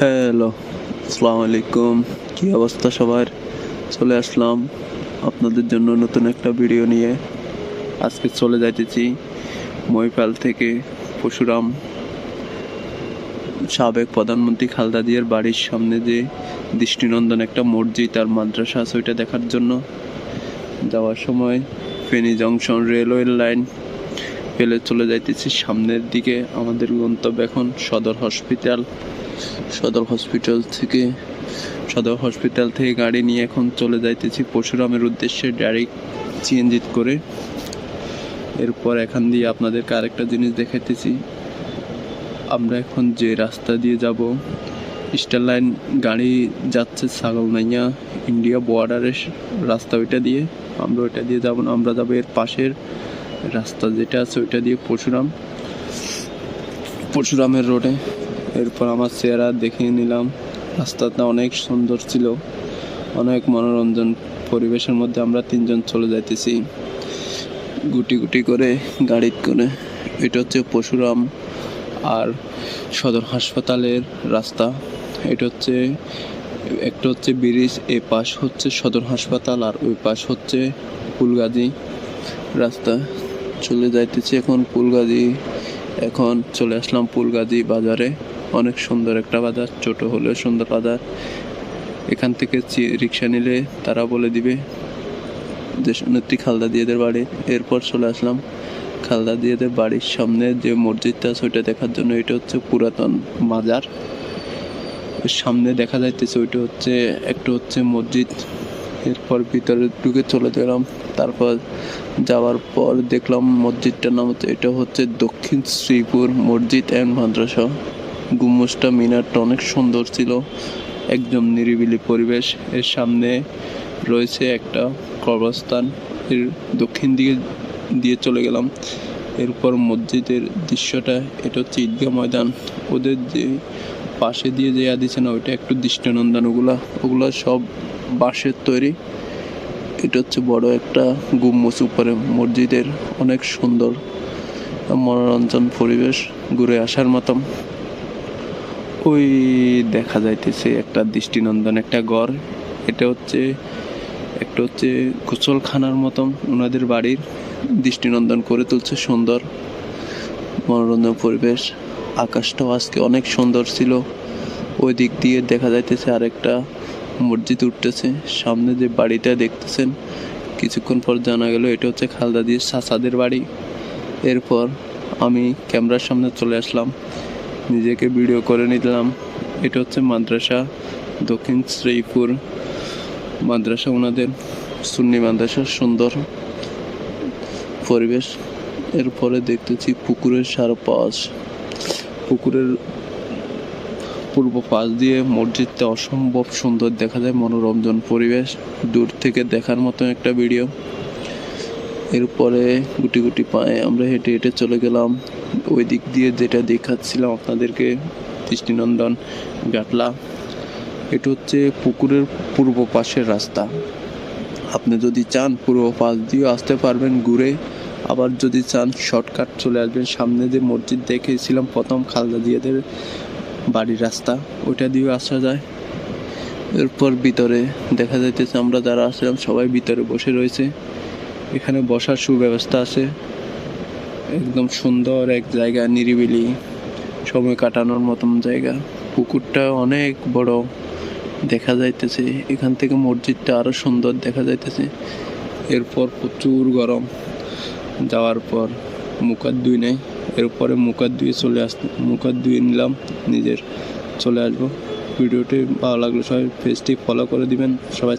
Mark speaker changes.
Speaker 1: Hello আসসালামু আলাইকুম। কী অবস্থা সবার? চলে আসলাম আপনাদের জন্য নতুন একটা ভিডিও নিয়ে। আজকে চলে যাইতেছি মহিপাল থেকে পশুরাম সাবেক প্রধানমন্ত্রী খালদা জিয়ার বাড়ির সামনে যে দৃষ্টিনন্দন একটা মসজিদ আর মাদ্রাসা আছে, ওইটা দেখার জন্য। যাওয়ার সময় ফেনী জংশন রেলওয়ে লাইন পেলে চলে যাইতেছি সামনের দিকে। আমাদের গন্তব্য এখন সদর হসপিটাল। সদর হসপিটাল থেকে, সদর হসপিটাল থেকে গাড়ি নিয়ে এখন চলে যাইতেছি পরশুরামের উদ্দেশ্যে ডাইরেক্ট সিএনজি করে। এরপর এখান দিয়ে আপনাদেরকে আরেকটা জিনিস দেখাইতেছি। আমরা এখন যে রাস্তা দিয়ে যাব স্টার লাইন গাড়ি যাচ্ছে ছাগলনাইয়া ইন্ডিয়া বর্ডারের রাস্তা ওইটা দিয়ে। আমরা ওইটা দিয়ে যাব না, আমরা যাব এর পাশের রাস্তা যেটা আছে ওইটা দিয়ে পরশুরাম। পরশুরামের রোডে এরপর আমার চেহারা দেখিয়ে নিলাম। রাস্তাটা অনেক সুন্দর ছিল। অনেক মনোরঞ্জন পরিবেশের মধ্যে আমরা তিনজন চলে যাইতেছি। গুটি গুটি করে, গাড়ি করে। এটা হচ্ছে পরশুরাম আর সদর হাসপাতালের রাস্তা। এটা হচ্ছে, একটা হচ্ছে ব্রিজ, এ পাশ হচ্ছে সদর হাসপাতাল আর ওই পাশ হচ্ছে ফুলগাজী রাস্তা। চলে যাইতেছি এখন ফুলগাজী। এখন চলে আসলাম ফুলগাজী বাজারে। অনেক সুন্দর একটা বাজার, ছোট হলেও সুন্দর বাজার। এখান থেকে রিক্সা নিলে তারা বলে দিবে দেশনেত্রী খালদা দিয়েদের বাড়ি। এরপর চলে আসলাম খালদা দিয়েদের বাড়ির সামনে যে মসজিদটা আছে, ওইটা দেখার জন্য। এটা হচ্ছে পুরাতন মাজার সামনে দেখা যাইতেছে ওইটা হচ্ছে, একটা হচ্ছে মসজিদ। এরপর ভিতরে ঢুকে চলে গেলাম। তারপর যাওয়ার পর দেখলাম মসজিদটার নাম হচ্ছে, এটা হচ্ছে দক্ষিণ শ্রীপুর মসজিদ অ্যান্ড মাদ্রাসা। গুম্বজটা মিনারটা অনেক সুন্দর ছিল। একদম নিরিবিলি পরিবেশ। এর সামনে রয়েছে একটা কবরস্থান। এর দক্ষিণ দিকে দিয়ে চলে গেলাম। এরপর মসজিদের দৃশ্যটা, এটা হচ্ছে ঈদগাহ ময়দান। ওদের যে পাশে দিয়ে যে দিছে না, ওইটা একটু দৃষ্টিনন্দন ওগুলা ওগুলা সব বাঁশের তৈরি। এটা হচ্ছে বড় একটা গুম্বজ উপরে মসজিদের অনেক সুন্দর মনোরঞ্জন পরিবেশ। ঘুরে আসার মতন। ওই দেখা যাইতেছে একটা দৃষ্টিনন্দন, একটা ঘর এটা হচ্ছে, একটা হচ্ছে গোসলখানার মতন ওনাদের বাড়ির দৃষ্টিনন্দন করে তুলছে, সুন্দর মনোরঞ্জন পরিবেশ। আকাশটাও আজকে অনেক সুন্দর ছিল। ওই দিক দিয়ে দেখা যাইতেছে আরেকটা মসজিদ উঠতেছে। সামনে যে বাড়িটা দেখতেছেন, কিছুক্ষণ পর জানা গেল এটা হচ্ছে খালদা দিয়ে সাসাদের বাড়ি। এরপর আমি ক্যামেরার সামনে চলে আসলাম। নিজেকে ভিডিও করে নিলাম। এটা হচ্ছে মাদ্রাসা, দক্ষিণ শ্রীপুর মাদ্রাসা ওনাদের, সুন্নি মাদ্রাসা, সুন্দর পরিবেশ। এরপরে দেখতেছি পুকুরের সারপাশ পুকুরের পূর্ব পাশ দিয়ে মসজিদটা অসম্ভব সুন্দর দেখা যায়, মনোরঞ্জন পরিবেশ। দূর থেকে দেখার মতো একটা ভিডিও। এরপরে গুটি গুটি পায়ে আমরা হেঁটে হেঁটে চলে গেলাম। ওই দিক দিয়ে যেটা দেখাচ্ছিলাম আপনাদেরকে, দৃষ্টিনন্দন গাটলা এটা হচ্ছে পুকুরের পূর্ব পাশের রাস্তা। আপনি যদি চান পূর্ব পাশ দিয়েও আসতে পারবেন ঘুরে, আবার যদি চান শর্টকাট চলে আসবেন সামনে যে মসজিদ দেখেছিলাম, প্রথম খালদা জিয়াদের বাড়ির রাস্তা ওইটা দিয়েও আসা যায়। এরপর ভিতরে দেখা যাইতেছে আমরা যারা আসলাম সবাই ভিতরে বসে রয়েছে। এখানে বসার সুব্যবস্থা আছে। একদম সুন্দর এক জায়গা, নিরিবিলি, সময় কাটানোর মতন জায়গা। পুকুরটা অনেক বড়, দেখা যাইতেছে। এখান থেকে মসজিদটা আরও সুন্দর দেখা যাইতেছে। এরপর প্রচুর গরম। যাওয়ার পর মুখার দুই নেই। এরপরে মুখার দুয়ে চলে আস মুখার দুয়ে নিলাম, নিজের চলে আসব। ভিডিওটি ভালো লাগলে সবাই পেজটি ফলো করে দিবেন। সবাই